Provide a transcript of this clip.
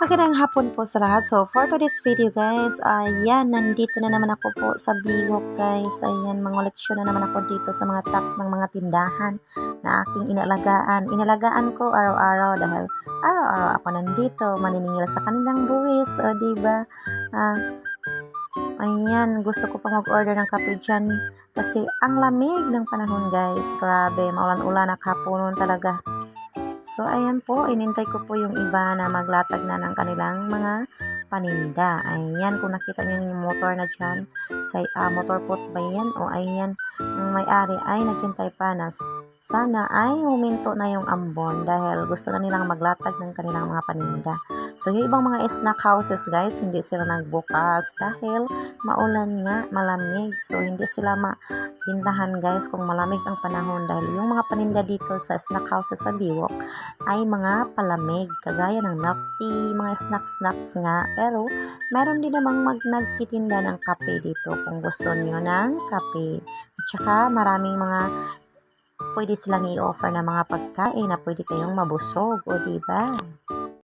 Magandang hapon po sa lahat. So, for today's video guys, ayan, nandito na naman ako po sa Biwok guys. Ayan, mangoleksyon na naman ako dito sa mga tax ng mga tindahan na aking inalagaan. Inalagaan ko araw-araw dahil araw-araw ako nandito, maniningil sa kanilang buwis. O, diba? Ah, ayan, gusto ko pa mag-order ng kape dyan kasi ang lamig ng panahon guys. Grabe, maulan-ulan na talaga. So, ayan po, inintay ko po yung iba na maglatag na ng kanilang mga paninda. Ayan, kung nakita niyo yung motor na dyan, sa ah, motor pot ba yan? O ayan, may-ari ay naghintay pa na sana ay huminto na yung ambon dahil gusto na nilang maglatag ng kanilang mga paninda. So, yung ibang mga snack houses guys, hindi sila nagbukas dahil maulan nga, malamig. So, hindi sila mabintahan guys kung malamig ang panahon dahil yung mga paninda dito sa snack houses sa Biwok ay mga palamig, kagaya ng milk tea, mga snacks-snacks nga. Pero, meron din namang mag nagtitinda ng kape dito kung gusto niyo ng kape. At saka, maraming mga pwede silang i-offer na mga pagkain na pwede kayong mabusog, o diba?